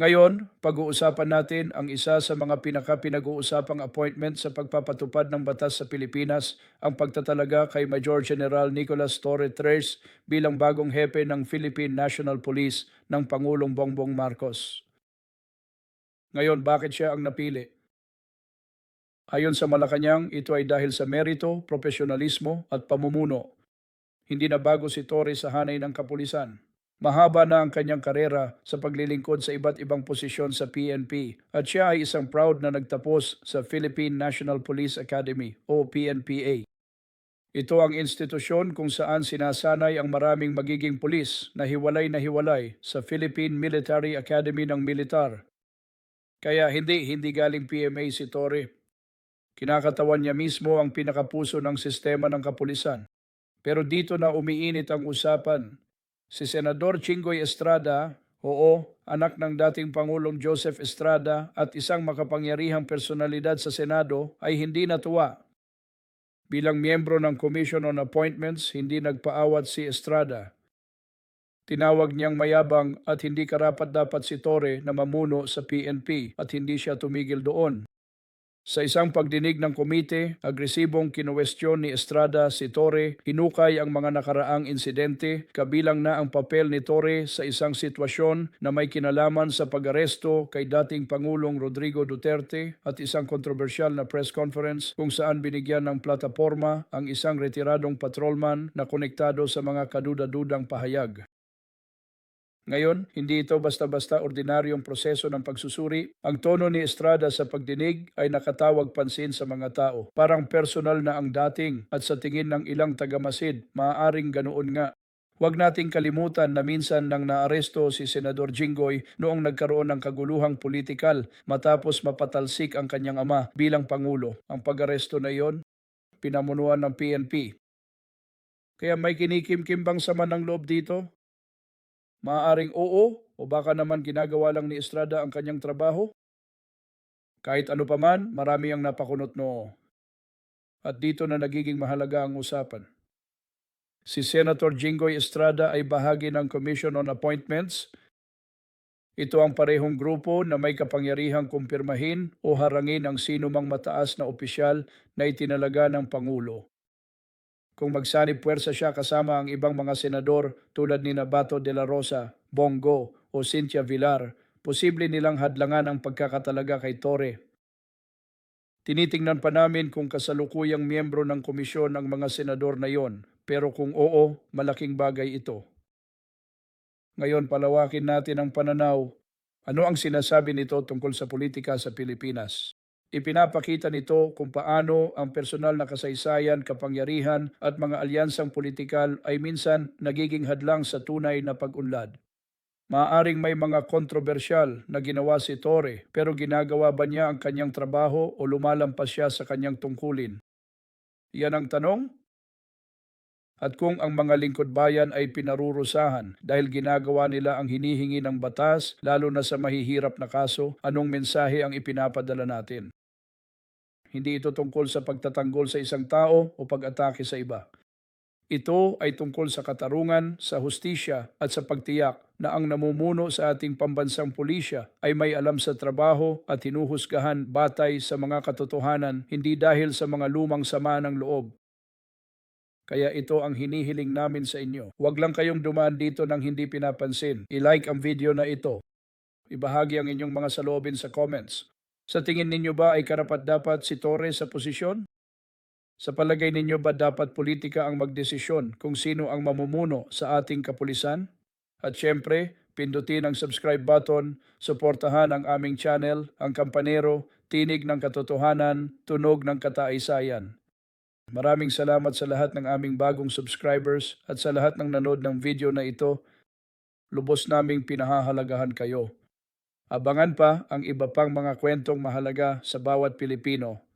Ngayon, pag-uusapan natin ang isa sa mga pinaka-pinag-uusapang appointment sa pagpapatupad ng batas sa Pilipinas, ang pagtatalaga kay Major General Nicolas Torre Tres bilang bagong hepe ng Philippine National Police ng Pangulong Bongbong Marcos. Ngayon, bakit siya ang napili? Ayon sa Malacanang, ito ay dahil sa merito, profesionalismo at pamumuno. Hindi na bago si Torre sa hanay ng kapulisan. Mahaba na ang kanyang karera sa paglilingkod sa iba't ibang posisyon sa PNP at siya ay isang proud na nagtapos sa Philippine National Police Academy o PNPA. Ito ang institusyon kung saan sinasanay ang maraming magiging pulis na hiwalay na hiwalay sa Philippine Military Academy ng Militar. Kaya hindi, hindi galing PMA si Torre. Kinakatawan niya mismo ang pinakapuso ng sistema ng kapulisan. Pero dito na umiinit ang usapan Si Senador Chingoy Estrada, oo, anak ng dating Pangulong Joseph Estrada at isang makapangyarihang personalidad sa Senado ay hindi natuwa. Bilang miyembro ng Commission on Appointments, hindi nagpaawat si Estrada. Tinawag niyang mayabang at hindi karapat-dapat si Torre na mamuno sa PNP at hindi siya tumigil doon. Sa isang pagdinig ng komite, agresibong kinuwestiyon ni Estrada si Torre, hinukay ang mga nakaraang insidente, kabilang na ang papel ni Torre sa isang sitwasyon na may kinalaman sa pag-aresto kay dating Pangulong Rodrigo Duterte at isang kontrobersyal na press conference kung saan binigyan ng plataforma ang isang retiradong patrolman na konektado sa mga kaduda-dudang pahayag. Ngayon, hindi ito basta-basta ordinaryong proseso ng pagsusuri. Ang tono ni Estrada sa pagdinig ay nakatawag pansin sa mga tao. Parang personal na ang dating at sa tingin ng ilang tagamasid, maaaring ganoon nga. Huwag nating kalimutan na minsan nang naaresto si Senador Jinggoy noong nagkaroon ng kaguluhang politikal matapos mapatalsik ang kanyang ama bilang Pangulo. Ang pag-aresto na iyon, pinamunuan ng PNP. Kaya may kinikim-kimbang sama ng loob dito Maaaring oo o baka naman ginagawa lang ni Estrada ang kanyang trabaho. Kahit ano pa man, marami ang napakunot no. At dito na nagiging mahalaga ang usapan. Si Senator Jinggoy Estrada ay bahagi ng Commission on Appointments. Ito ang parehong grupo na may kapangyarihang kumpirmahin o harangin ang sino mang mataas na opisyal na itinalaga ng Pangulo kung magsanib puwersa siya kasama ang ibang mga senador tulad ni Nabato de la Rosa, Bongo o Cynthia Villar, posible nilang hadlangan ang pagkakatalaga kay Torre. Tinitingnan pa namin kung kasalukuyang miyembro ng komisyon ang mga senador na yon, pero kung oo, malaking bagay ito. Ngayon palawakin natin ang pananaw. Ano ang sinasabi nito tungkol sa politika sa Pilipinas? Ipinapakita nito kung paano ang personal na kasaysayan, kapangyarihan at mga alyansang politikal ay minsan nagiging hadlang sa tunay na pag-unlad. Maaring may mga kontrobersyal na ginawa si Torre pero ginagawa ba niya ang kanyang trabaho o lumalampas siya sa kanyang tungkulin? Yan ang tanong? At kung ang mga lingkod bayan ay pinarurusahan dahil ginagawa nila ang hinihingi ng batas lalo na sa mahihirap na kaso, anong mensahe ang ipinapadala natin? Hindi ito tungkol sa pagtatanggol sa isang tao o pag-atake sa iba. Ito ay tungkol sa katarungan, sa hustisya at sa pagtiyak na ang namumuno sa ating pambansang pulisya ay may alam sa trabaho at hinuhusgahan batay sa mga katotohanan hindi dahil sa mga lumang sama ng loob. Kaya ito ang hinihiling namin sa inyo. Huwag lang kayong dumaan dito nang hindi pinapansin. I-like ang video na ito. Ibahagi ang inyong mga saloobin sa comments. Sa tingin ninyo ba ay karapat-dapat si Torres sa posisyon? Sa palagay ninyo ba dapat politika ang magdesisyon kung sino ang mamumuno sa ating kapulisan? At syempre, pindutin ang subscribe button, suportahan ang aming channel, ang kampanero, tinig ng katotohanan, tunog ng kataisayan. Maraming salamat sa lahat ng aming bagong subscribers at sa lahat ng nanood ng video na ito. Lubos naming pinahahalagahan kayo. Abangan pa ang iba pang mga kwentong mahalaga sa bawat Pilipino